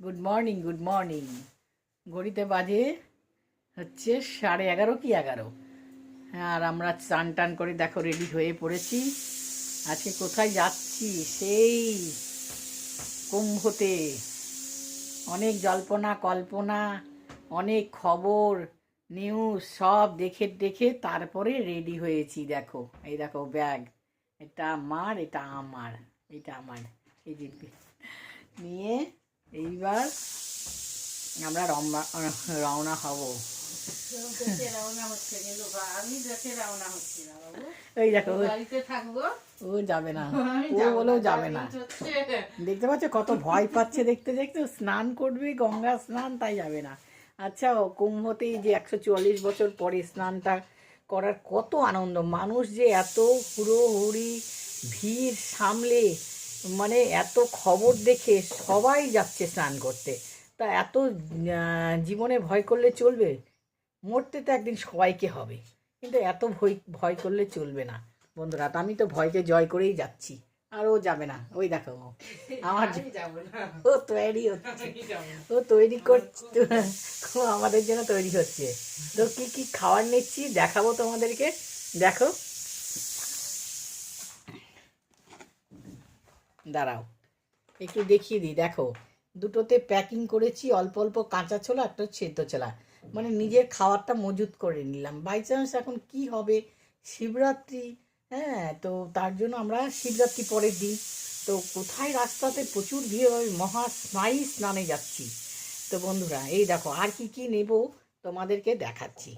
Good morning good morning ঘড়িতে বাজে হচ্ছে সাড়ে এগারো কি এগারো? আর আমরা চান টান করে দেখো রেডি হয়ে পড়েছি। আজকে কোথায় যাচ্ছি? সেই কুম্ভতে। অনেক জল্পনা, কল্পনা, অনেক খবর নিউজ সব দেখে দেখে তারপরে রেডি হয়েছি দেখো। এই দেখো ব্যাগ এটা আমার এটা আমার এটা আমার। এই যে নিয়ে এইবার আমরা রওনা হব। দেখো ও যাবে না। ও বলেও যাবে না। দেখতে পাচ্ছ কত ভয় পাচ্ছে দেখতে দেখতে। স্নান করবে গঙ্গা স্নান তাই যাবে না। আচ্ছা কুম্ভতেই যে একশো চুয়াল্লিশ বছর পরে স্নানটা করার কত আনন্দ। মানুষ যে এত হুড়োহুড়ি ভিড় সামলে মানে এত খবর দেখে সবাই যাচ্ছে স্নান করতে। তা এত জীবনে ভয় করলে চলবে? মরতে তো একদিন সবাইকে হবে। কিন্তু এত ভয় ভয় করলে চলবে না। বন্ধুরা তা আমি তো ভয়কে জয় করেই যাচ্ছি। আর ও যাবে না। ওই দেখো ও। আমার ও তৈরি হচ্ছে। ও তৈরি করছে। আমাদের জন্য তৈরি হচ্ছে। তো কি কি খাবার নিচ্ছি? দেখাবো তোমাদেরকে। দেখো। দাঁড়াও। একটু দেখিয়ে দিই, দেখো। দুটোতে প্যাকিং করেছি, অল্প অল্প কাঁচা ছোলা, একটা সেদ্ধ ছোলা। মানে নিজের খাবারটা মজুত করে নিলাম। বাই চান্স এখন কি হবে? শিবরাত্রি হ্যাঁ তো তার জন্য আমরা শিবরাত্রি পরের দিন। তো কোথায় রাস্তাতে প্রচুর ভিড় হবে মহা স্নায়ী স্নানে যাচ্ছি। তো বন্ধুরা, এই দেখো, আর কি কি নেব তোমাদেরকে দেখাচ্ছি।